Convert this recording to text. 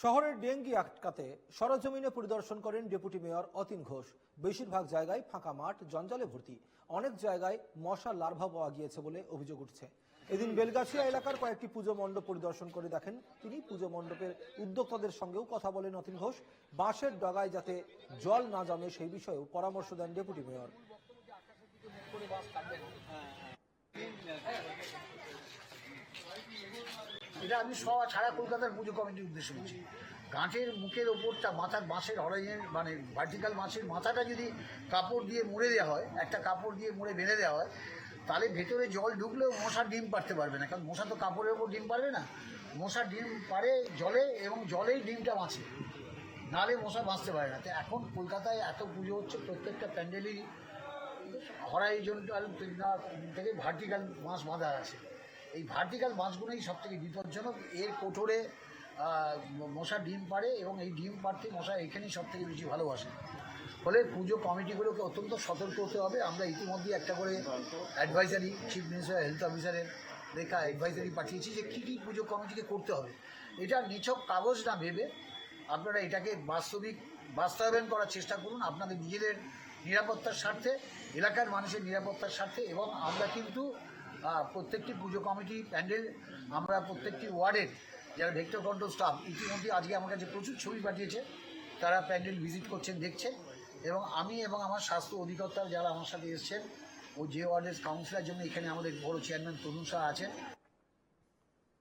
শহরের ডেঙ্গি আটকাতে সরজমিনে পরিদর্শন করেন ডেপুটি মেয়র অতীন ঘোষ। বেশিরভাগ জায়গায় ফাঁকা মাঠ, জঞ্জালে ভর্তি। অনেক জায়গায় মশা লার্ভা পাওয়া গিয়েছে বলে অভিযোগ উঠছে। এদিন বেলগাছিয়া এলাকার কয়েকটি পুজো মণ্ডপ পরিদর্শন করে দেখেন তিনি। পুজো মণ্ডপের উদ্যোক্তাদের সঙ্গেও কথা বলেন অতীন ঘোষ। বাঁশের ডগায় যাতে জল না জমে সেই বিষয়েও পরামর্শ দেন ডেপুটি মেয়র। এটা আমি সব সারা কলকাতার পুজো কমিটির উদ্দেশ্যে বলছি। গাঁটের মুখের ওপরটা, মাথার বাঁশের হরাইয়ের মানে ভার্টিক্যাল মাছের মাথাটা যদি কাপড় দিয়ে মুড়ে দেওয়া হয়, একটা কাপড় দিয়ে মুড়ে বেঁধে দেওয়া হয়, তাহলে ভেতরে জল ঢুকলেও মশা ডিম পারতে পারবে না। কারণ মশা তো কাপড়ের ওপর ডিম পারবে না। মশা ডিম পারে জলে এবং জলেই ডিমটা বাঁচে। নাহলে মশা বাঁচতে পারে না। তো এখন কলকাতায় এত পুজো হচ্ছে, প্রত্যেকটা প্যান্ডেলই হরাইজন্টাল থেকে ভার্টিক্যাল মাছ বাঁধা আছে। এই ভার্টিক্যাল মাছগুলোই সব থেকে বিপজ্জনক। এর কোঠরে মশা ডিম পারে এবং এই ডিম পাড়তে মশা এখানেই সব থেকে বেশি ভালোবাসে। ফলে পুজো কমিটিগুলোকে অত্যন্ত সতর্ক হতে হবে। আমরা ইতিমধ্যেই একটা করে অ্যাডভাইজারি চিফ মিনিস্টার হেলথ অফিসারের লেখা অ্যাডভাইজারি পাঠিয়েছি যে কী কী পুজো কমিটিকে করতে হবে। এটা নিছক কাগজ না ভেবে আপনারা এটাকে বাস্তবিক, বাস্তবায়ন করার চেষ্টা করুন। আপনাদের নিজেদের নিরাপত্তার স্বার্থে, এলাকার মানুষের নিরাপত্তার স্বার্থে এবং আমরা কিন্তু প্রত্যেকটি পুজো কমিটি প্যান্ডেল, আমরা প্রত্যেকটি ওয়ার্ডের যারা ভেক্টর কন্ট্রোল স্টাফ, ইতিমধ্যে আজকে আমার কাছে প্রচুর ছবি পাঠিয়েছে। তারা প্যান্ডেল ভিজিট করছেন, দেখছেন। এবং আমি এবং আমার স্বাস্থ্য অধিকর্তা যারা আমার সাথে এসছেন, ও যে ওয়ার্ডের কাউন্সিলার জন্য এখানে আমাদের বড় চেয়ারম্যান তরুণ শাহ আছেন